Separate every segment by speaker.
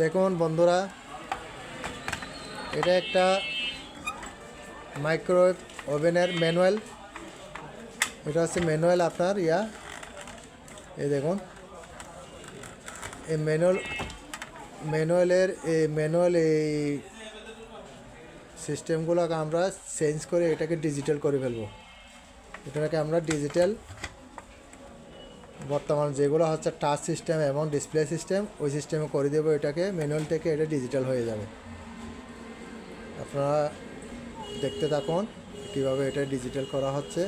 Speaker 1: দেখুন বন্ধুরা, এটা একটা মাইক্রোওয়েভ ওভেনের ম্যানুয়াল এটা হচ্ছে ম্যানুয়াল আপনার, ইয়া। এই দেখুন। এই ম্যানুয়াল ম্যানুয়ালের এই ম্যানুয়াল এই সিস্টেমগুলোকে আমরা চেঞ্জ করে এটাকে ডিজিটাল করে ফেলব। এটাকে আমরা ডিজিটাল বর্তমান যেগুলো হচ্ছে টাচ সিস্টেম এবং ডিসপ্লে সিস্টেম ওই সিস্টেমে করে দেবো এটাকে ম্যানুয়াল থেকে এটা ডিজিটাল হয়ে যাবে। আপনারা দেখতে থাকুন কীভাবে এটা ডিজিটাল করা হচ্ছে।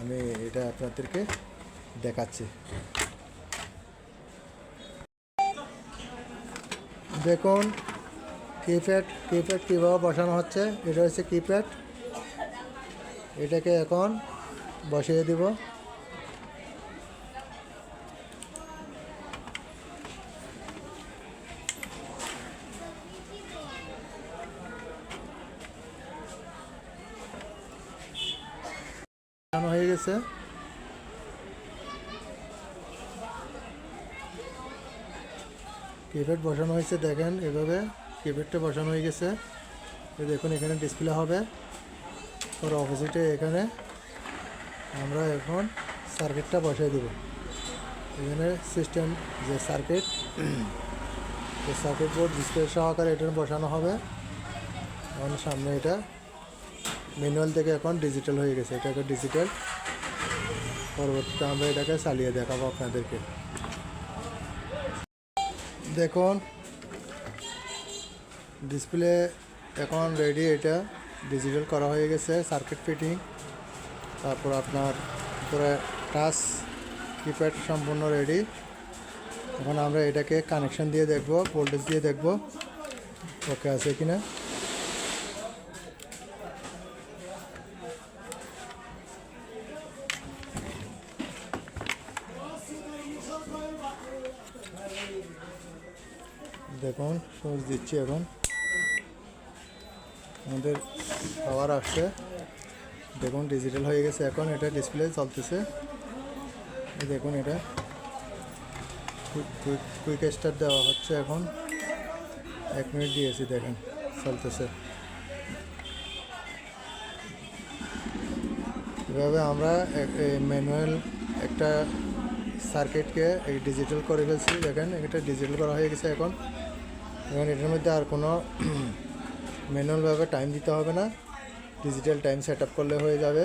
Speaker 1: আমি এটা আপনাদেরকে দেখাচ্ছি। দেখুন কিপ্যাড কিপ্যাড কীভাবে বসানো হচ্ছে? এটা হচ্ছে কিপ্যাড এটাকে এখন বসিয়ে দিব। বসানো হয়ে গেছে। কিপ্যাড বসানো হয়েছে, দেখেন এভাবে কিপ্যাডটা বসানো হয়ে গেছে। দেখুন, এখানে ডিসপ্লে হবে। ওর অপোজিটে এখানে আমরা এখন সার্কিটটা বসাই দেব। এখানে সিস্টেম যে সার্কিট সার্কিট বোর্ড ডিসপ্লে সহকারে এটা বসানো হবে। এখন সামনে এটা ম্যানুয়াল থেকে এখন ডিজিটাল হয়ে গেছে। এটা এখন ডিজিটাল পরবর্তীতে আমরা এটাকে চালিয়ে দেখাবো আপনাদেরকে। দেখুন ডিসপ্লে এখন রেডি এটা ডিজিটাল করা হয়ে গেছে সার্কিট ফিটিং তারপর আপনার উপরে টাচ কিপ্যাড সম্পূর্ণ রেডি এখন আমরা এটাকে কানেকশন দিয়ে দেখব ভোল্টেজ দিয়ে দেখব ওকে আছে কিনা। দেখুন সুইচ দিচ্ছি এখন। আমাদের পাওয়ার আসছে। দেখুন ডিজিটাল হয়ে গেছে এখন, এটা ডিসপ্লে চলতেছে। দেখুন এটা। কুইক স্টার্ট দেওয়া হচ্ছে এখন। এক মিনিট দিয়েছি, দেখেন, চলতেছে। এভাবে আমরা ম্যানুয়াল একটা সার্কিটকে এই ডিজিটাল করে ফেলছি। দেখেন, এটা ডিজিটাল করা হয়ে গেছে এখন। এখন এটার মধ্যে আর কোনো ম্যানুয়ালভাবে টাইম দিতে হবে না। ডিজিটাল টাইম সেট আপ করলে হয়ে যাবে।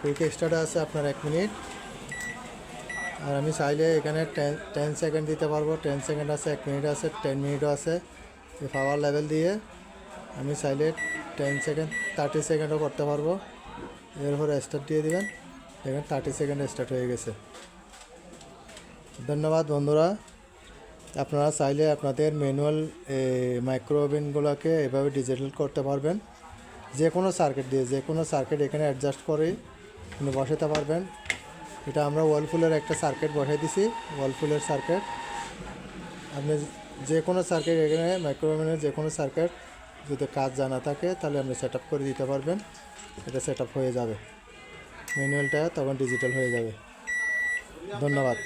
Speaker 1: কুইক স্টার্ট আছে আপনার এক মিনিট। আর আমি চাইলে এখানে টেন টেন সেকেন্ড দিতে পারব। টেন সেকেন্ড আছে, এক মিনিট আছে টেন মিনিটও আছে। এই পাওয়ার লেভেল দিয়ে আমি চাইলে টেন সেকেন্ড থার্টি সেকেন্ডও করতে পারব। এরপরে স্টার্ট দিয়ে দিবেন। দেখেন থার্টি সেকেন্ড স্টার্ট হয়ে গেছে। ধন্যবাদ বন্ধুরা। আপনারা চাইলে আপনাদের ম্যানুয়াল মাইক্রো ওভেনগুলোকে এভাবে ডিজিটাল করতে পারবেন। যে কোনো সার্কিট দিয়ে, যে কোনো সার্কিট এখানে অ্যাডজাস্ট করে আপনি বসাতে পারবেন। এটা আমরা ওয়ালফুলের একটা সার্কিট বসাই দিছি ওয়ালফুলের সার্কিট আপনি যে কোনো সার্কিট এখানে মাইক্রো ওভেনের যে কোনো সার্কিট যদি কাজ জানা থাকে, তাহলে আপনি সেট করে দিতে পারবেন। এটা সেট হয়ে যাবে। ম্যানুয়ালটা তখন ডিজিটাল হয়ে যাবে। ধন্যবাদ।